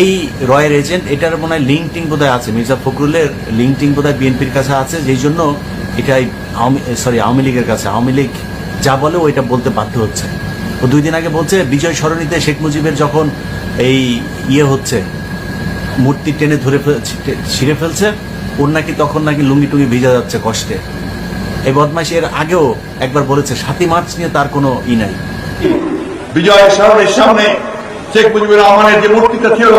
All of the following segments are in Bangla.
এই রয়ের এজেন্ট, এটার মনে হয় লিঙ্ক টিং বোধহয় আছে। মির্জা ফখরুলের লিঙ্ক টিং বোধহয় বিএনপির কাছে আছে, যেই জন্য এটাই সরি, আওয়ামী লীগের কাছে। আওয়ামী লীগ যা বলে ওইটা বলতে বাধ্য হচ্ছে। ও দুই দিন আগে বলছে, বিজয় সরণিতে শেখ মুজিবের যখন এই ইয়ে হচ্ছে, মূর্তি টেনে ধরে ছিঁড়ে ফেলছে, ওর নাকি তখন নাকি লুঙ্গি টুঙ্গি ভিজা যাচ্ছে কষ্টে। এই বদমাইশ এর আগেও একবার বলেছে, সাতই মার্চ নিয়ে তার কোনো ই নাই। বিজয় স্মরণের সামনে শেখ মুজিবুর রহমানের যে মূর্তিটা ছিল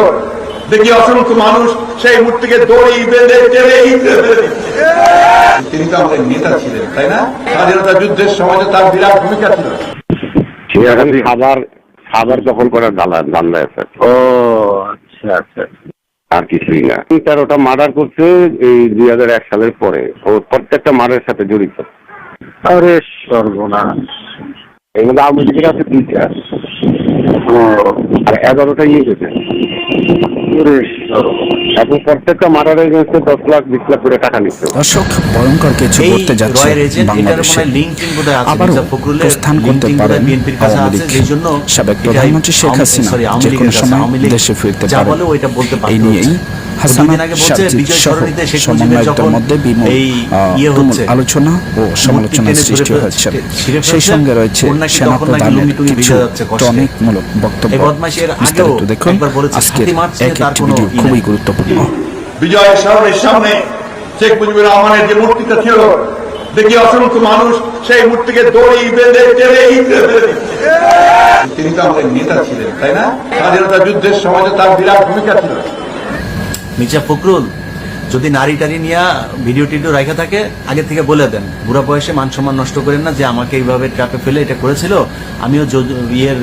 দেখি অসংখ্য মানুষ সেই মূর্তিকে দড়ি বেঁধে টেনে। তিনি তো আমাদের নেতা ছিলেন তাই না? স্বাধীনতা যুদ্ধের সমাজে তার বিরাট ভূমিকা ছিল। এখন খাবার খাবার দখল করার দালা দান্দায় আছে। ও আচ্ছা আচ্ছা। আর কিছুই না। তেরোটা মার্ডার করছে এই দুই হাজার এক সালের পরে। ও প্রত্যেকটা মার্ডারের সাথে জড়িত। আরে সর্বনাশ। মধ্যে আওয়ামী লীগের আছে? দুইটা আর এগারোটা ইয়ে গেছে এখন প্রত্যেকটা মার্ডারের এগেন্সে দশ লাখ বিশ লাখ করে টাকা নিচ্ছে দর্শক ভয়ঙ্কর কিছু করতে যাচ্ছে বাংলাদেশে হয় ফখরুলের প্রস্থান করতে পারেন আওয়ামী লীগ। সাবেক প্রধানমন্ত্রী শেখ হাসিনা যে কোনো সময় দেশে ফিরতে পারেন। বলে ওইটা বলতে বাধ্য এই নিয়েই ইয়ে আলোচনা ও সমালোচনার সৃষ্টি ফেল- সেই সঙ্গে রয়েছে ওর নাকি সেনা তখন নাকি প্রধানের লুঙ্গি টুঙ্গি কিছু। টনিকমূলক বক্তব্য। এই বদমাইশের আগেও বিস্তারিত দেখুন। আজকের এক একটি ভিডিও খুবই গুরুত্বপূর্ণ। বিজয় স্মরণের সামনে শেখ মুজিবুর রহমানের যে মূর্তিটা ছিল দেখি অসংখ্য মানুষ সেই মূর্তিকে দড়ি বেঁধে টেনে। তিনি তো আমাদের নেতা ছিলেন তাই না? স্বাধীনতা যুদ্ধের সমাজে তার বিরাট ভূমিকা ছিল। মির্জা ফখরুল, যদি নারী টারি নিয়ে ভিডিও টিডিও রাখা থাকে, আগে থেকে বলে দেন। বুড়া বয়সে মান সম্মান নষ্ট করেন না, যে আমাকে এইভাবে ট্র্যাপে ফেলে এটা করেছিল, আমিও ইয়ের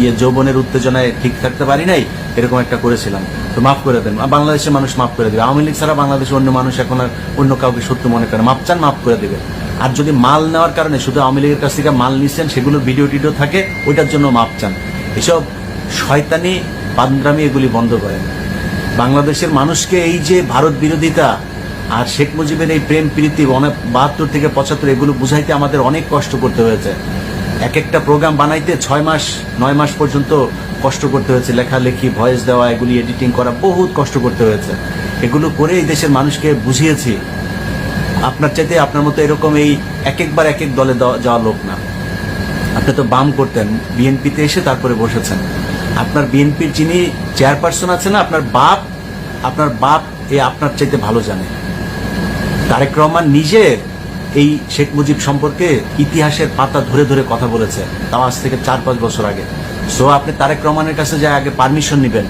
ইয়ে যৌবনের উত্তেজনায় ঠিক থাকতে পারি নাই, এরকম একটা করেছিলাম। তো মাফ করে দেন। বাংলাদেশের মানুষ মাফ করে দেবে। আওয়ামী লীগ ছাড়া বাংলাদেশের অন্য মানুষ এখন আর অন্য কাউকে সত্য মনে করে মাপ চান, মাফ করে দেবে। আর যদি মাল নেওয়ার কারণে শুধু আওয়ামী লীগের কাছ থেকে মাল নিচ্ছেন সেগুলোর ভিডিও টিডিও থাকে, ওইটার জন্য মাপ চান। এসব শয়তানি পান্দ্রামি এগুলি বন্ধ করেন। বাংলাদেশের মানুষকে এই যে ভারত বিরোধিতা আর শেখ মুজিবের এই প্রেম প্রীতি অনেক বাহাত্তর থেকে পঁচাত্তর, এগুলো বুঝাইতে আমাদের অনেক কষ্ট করতে হয়েছে। এক একটা প্রোগ্রাম বানাইতে ছয় মাস, নয় মাস পর্যন্ত কষ্ট করতে হয়েছে। লেখালেখি, ভয়েস দেওয়া, এগুলি এডিটিং করা বহুত কষ্ট করতে হয়েছে। এগুলো করে এই দেশের মানুষকে বুঝিয়েছি, আপনার চাইতে আপনার মতো এরকম এই এক একবার এক এক দলে যাওয়া লোক না। আপনি তো বাম করতেন, বিএনপিতে এসে তারপরে বসেছেন। আপনার বিএনপির যিনি চেয়ারপারসন না, আপনার বাপ আপনার বাপ এ আপনার চাইতে ভালো জানে। তারেক রহমান নিজে এই শেখ মুজিব সম্পর্কে ইতিহাসের পাতা ধরে ধরে কথা বলেছে, তাও আজ থেকে চার পাঁচ বছর আগে। সো আপনি তারেক রহমানের কাছে যায় আগে পারমিশন নেবেন,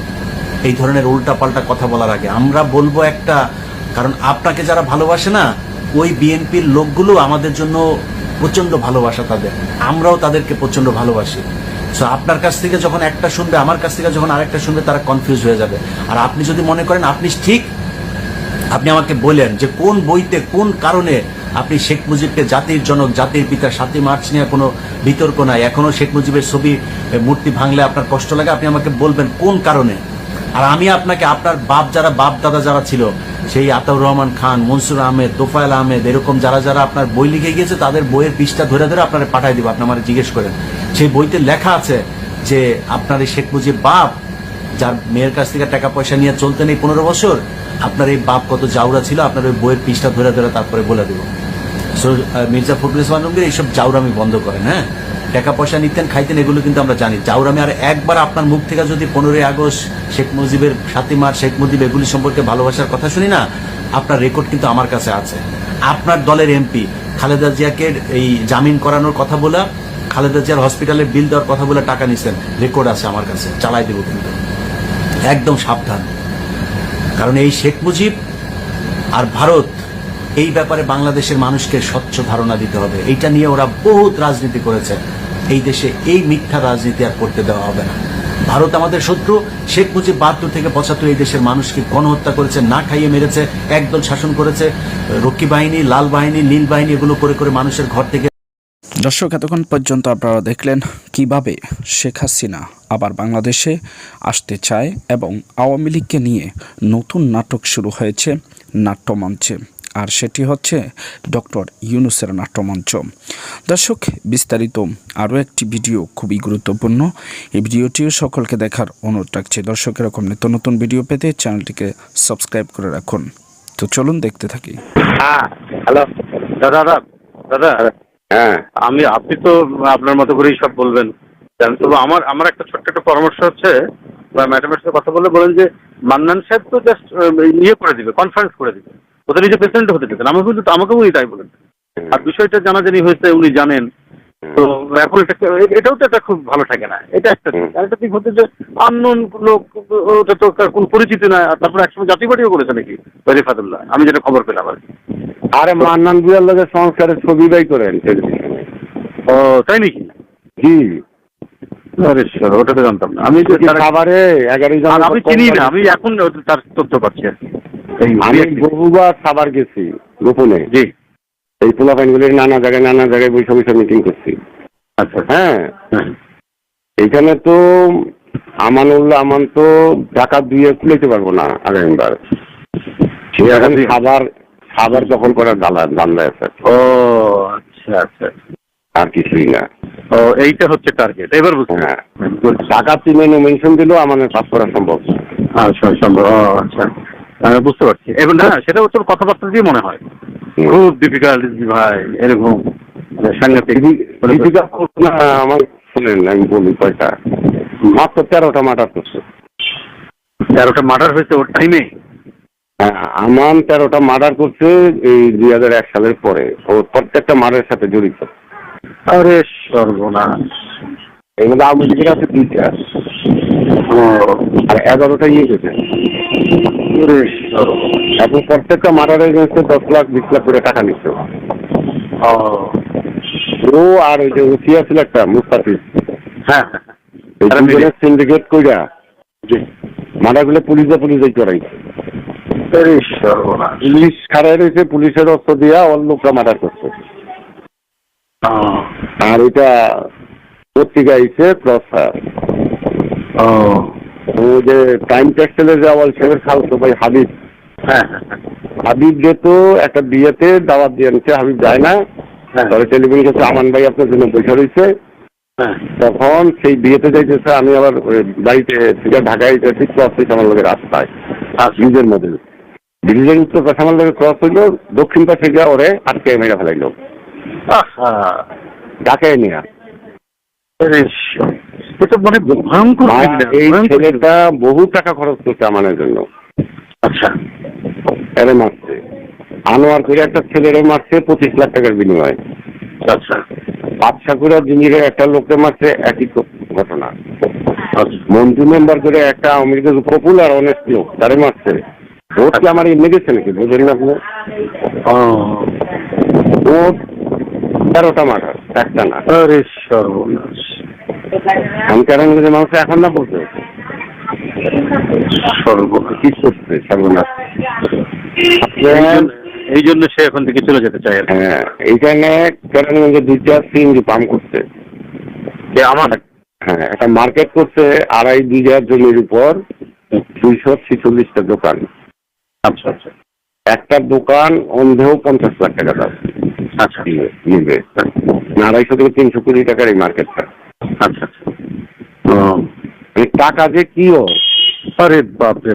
এই ধরনের উল্টা পাল্টা কথা বলার আগে। আমরা বলব একটা, কারণ আপনাকে যারা ভালোবাসে না, ওই বিএনপির লোকগুলো আমাদের জন্য প্রচণ্ড ভালোবাসা তাদের। আমরাও তাদেরকে প্রচণ্ড ভালোবাসি। সো আপনার কাছ থেকে যখন একটা শুনবে, আমার কাছ থেকে যখন আরেকটা শুনবে, তারা কনফিউজ হয়ে যাবে। আর আপনি যদি মনে করেন, আপনি ঠিক, আপনি আমাকে বলেন যে কোন বইতে, কোন কারণে আপনি শেখ মুজিবকে জাতির জনক, জাতির পিতা সাতই মার্চ নিয়ে কোনো বিতর্ক নাই। এখনও শেখ মুজিবের ছবি মূর্তি ভাঙলে আপনার কষ্ট লাগে, আপনি আমাকে বলবেন কোন কারণে? আর আমি আপনাকে, আপনার বাপ যারা, বাপ দাদা যারা ছিল, সেই আতাউর রহমান খান, মনসুর আহমেদ, তোফায়েল আহমেদ, এরকম যারা যারা আপনার বই লিখে গিয়েছে, তাদের বইয়ের পৃষ্ঠা ধরে ধরে আপনারা পাঠাই দিব, আপনি আমার জিজ্ঞেস করেন। সেই বইতে লেখা আছে যে, আপনার এই শেখ মুজিব বাপ, যার মেয়ের কাছ থেকে টাকা পয়সা নিয়ে চলতেন এই পনেরো বছর, আপনার এই বাপ কত জাউরা ছিল, আপনার ওই বইয়ের পৃষ্ঠা ধরে ধরে তারপরে বলে দেবো। মির্জা ফখরুল ইসলাম আলমগীর এইসব জাউরামি বন্ধ করেন হ্যাঁ? টাকা পয়সা নিতেন, খাইতেন, এগুলো কিন্তু আমরা জানি। জাউরামি, আর একবার আপনার মুখ থেকে যদি পনেরোই আগস্ট শেখ মুজিবের সাতই মার্চ শেখ মুজিব এগুলি সম্পর্কে ভালোবাসার কথা শুনি না, আপনার রেকর্ড কিন্তু আমার কাছে আছে। আপনার দলের এমপি খালেদা জিয়াকে এই জামিন করানোর কথা বলে, খালেদা জিয়ার হসপিটালে বিল দেওয়ার কথা বলে টাকা নিছেন রেকর্ড আছে আমার কাছে, চালাই দেবো কিন্তু। একদম সাবধান। কারণ এই শেখ মুজিব আর ভারত এই ব্যাপারে বাংলাদেশের মানুষকে স্বচ্ছ ধারণা দিতে হবে। এইটা নিয়ে ওরা বহুত রাজনীতি করেছে। এই দেশে এই মিথ্যা রাজনীতি আর করতে দেওয়া হবে না। ভারত আমাদের শত্রু। শেখ মুজিব বাহাত্তর থেকে পঁচাত্তর এই দেশের মানুষকে গণহত্যা করেছে, না খাইয়ে মেরেছে, একদল শাসন করেছে। রক্ষী বাহিনী, লাল বাহিনী, নীল বাহিনী এগুলো করে করে মানুষের ঘর থেকে দর্শক, এতক্ষণ পর্যন্ত আপনারা দেখলেন কীভাবে শেখ হাসিনা আবার বাংলাদেশে আসতে চায় এবং আওয়ামী লীগকে নিয়ে নতুন নাটক শুরু হয়েছে, নাট্যমঞ্চে। আর সেটি হচ্ছে ডক্টর ইউনুসের নাট্যমঞ্চ। দর্শক বিস্তারিত আরও একটি ভিডিও খুবই গুরুত্বপূর্ণ। এই ভিডিওটিও সকলকে দেখার অনুরোধ রাখছি। দর্শক এরকম নিত্য নতুন ভিডিও পেতে চ্যানেলটিকে সাবস্ক্রাইব করে রাখুন। তো চলুন দেখতে থাকি। হ্যাঁ হ্যালো। দাদা দাদা দাদা। হ্যাঁ। আমি আপনি তো আপনার মতো করেই সব বলবেন। তবু আমার আমার একটা ছোট্ট একটা পরামর্শ হচ্ছে বা ম্যাডামের সাথে কথা বলে বলেন যে মান্নান সাহেব তো জাস্ট ইয়ে করে দিবে কনফারেন্স করে দিবে। ওদের নিজে প্রেসিডেন্ট হতে দিতেন আমি কিন্তু আমাকেও উনি তাই বলেন। আর বিষয়টা জানাজানি হয়েছে উনি জানেন। তো এখন এটা এটাও তো একটা খুব ভালো থাকে না। এটা একটা দিক আর একটা দিক হচ্ছে যে আননোন লোক ওটা তো কোনো পরিচিতি না আর তারপরে একসময় জাতিবাড়িও করেছে নাকি আমি যেটা খবর পেলাম আর কি। আরে মান্নান বিয়ার লোকের সংস্কারের ছবি বাই করেন টেলিভিশনে। ও তাই নাকি? জি। আরে স্যার ওটা তো জানতাম না। আমি খাবারে এগারো জন আমি চিনি না আমি এখন তার তথ্য পাচ্ছি আর কি। এই আমি বহুবার সাবার গেছি গোপনে। জি। এই পোলাপাইনগুলির নানা জায়গায় নানা জায়গায় বসে বসে মিটিং করছি। আচ্ছা হ্যাঁ। হ্যাঁ। এইখানে তো আমানুল্লাহ আমান তো টাকা দিয়ে খুলেতে পারব না আগামীবার। সে এখন খাবার খাবার দখল করার দালা দান্দা আছে। ও আচ্ছা আচ্ছা। আর কিছুই না। ও এইটা হচ্ছে টার্গেট এবার বুঝতে হ্যাঁ। টাকা তিনে মেনশন দিলেও আমাদের পাস করা সম্ভব। না। আচ্ছা সম্ভব। ও আচ্ছা। বুঝতে পারছি। এখন না সেটা হচ্ছে ওর কথাবার্তা দিয়ে মনে হয়। খুব ডিফিকাল্ট ভাই এরকম মানে সাংঘাতিক। দীপিকা না আমার শুনেন আমি বলি কয়টা। মাত্র তেরোটা মার্ডার করছে। তেরোটা মার্ডার হয়েছে ওর টাইমে হ্যাঁ, আমান তেরোটা মার্ডার করছে এই দুই হাজার এক সালের পরে। ও প্রত্যেকটা মার্ডারের সাথে জড়িত। আরে সর্বনাশ। মধ্যে আওয়ামী লীগের আছে দুইটা আর এগারোটা ইয়ে গেছে এখন প্রত্যেকটা মার্ডারের এগেন্সে দশ লাখ বিশ লাখ করে টাকা নিচ্ছে ও। আর ওই যে উঠিয়া ছিল একটা মুস্তাফিজ। হ্যাঁ হ্যাঁ, হ্যাঁ। সিন্ডিকেট কইরা মার্ডারগুলো পুলিশে পুলিশে সর্বনাশ। পুলিশ খাড়াই রয়েছে পুলিশের অস্ত্র দিয়া ওর লোকরা মার্ডার করছে। আর এটা পত্রিকা আইছে ক্রস ও। যে টাইম টেক্সটাইলের যে আওয়াল শেখের খালতো ভাই হাবিব। হ্যাঁ। হাবিব যেত একটা বিয়েতে দাওয়াত দিয়ে আনছে হাবিব যায় না। হ্যাঁ। তবে টেলিফোন কাছে আমান ভাই আপনার জন্য বসে রয়েছে হ্যাঁ। তখন সেই বিয়েতে যাইতেছে আমি আবার বাড়িতে ঢাকায় যেতে ক্রস হয়েছে আমার লোকের রাস্তায় আর ব্রিজের মধ্যে। ব্রিজের উত্তর পাশে আমার লোকের ক্রস হইল দক্ষিণ পাশে গিয়ে ওরে আটকে মেরে ফেলাইলো। ঢাকায় নিয়ে এটা মানে ভয়ঙ্কর এই ছেলেটা বহু টাকা খরচ করছে আমাদের জন্য। আচ্ছা। এরে মারছে। আনোয়ার করে একটা ছেলেরে মারছে পঁচিশ লাখ টাকার বিনিময়ে। আচ্ছা। বাদশাকুড়া জিঞ্জিরের একটা লোককে মারছে একই ঘটনা। আচ্ছা। মন্ত্রী মেম্বার করে একটা আওয়ামী লীগের পপুলার অনেস্ট লোক তারে মারছে। ভোট কি আমার এমনি গেছে নাকি? বুঝলেন না আপনি? ও। ও তেরোটা মার্ডার একটা না। আরে সর্বনাশ। আমি মানুষ এখন না বলতে কি সর্বনাশ। এই জন্য- সে এখন থেকে চলে যেতে চায় হ্যাঁ এইখানে কেরানীগঞ্জে দুইটা সিএনজি পাম্প করছে। যে আমার? হ্যাঁ একটা মার্কেট করছে আড়াই বিঘা জমির উপর দুইশো ছিচল্লিশটা দোকান। আচ্ছা আচ্ছা। একটা দোকান অন্ধেও পঞ্চাশ লাখ টাকা দাম। আচ্ছা। নিবে। আড়াইশো থেকে তিনশো কোটি টাকার এই মার্কেটটা। আচ্ছা আচ্ছা। ও এই টাকা যে কি ও? আরে বাপরে।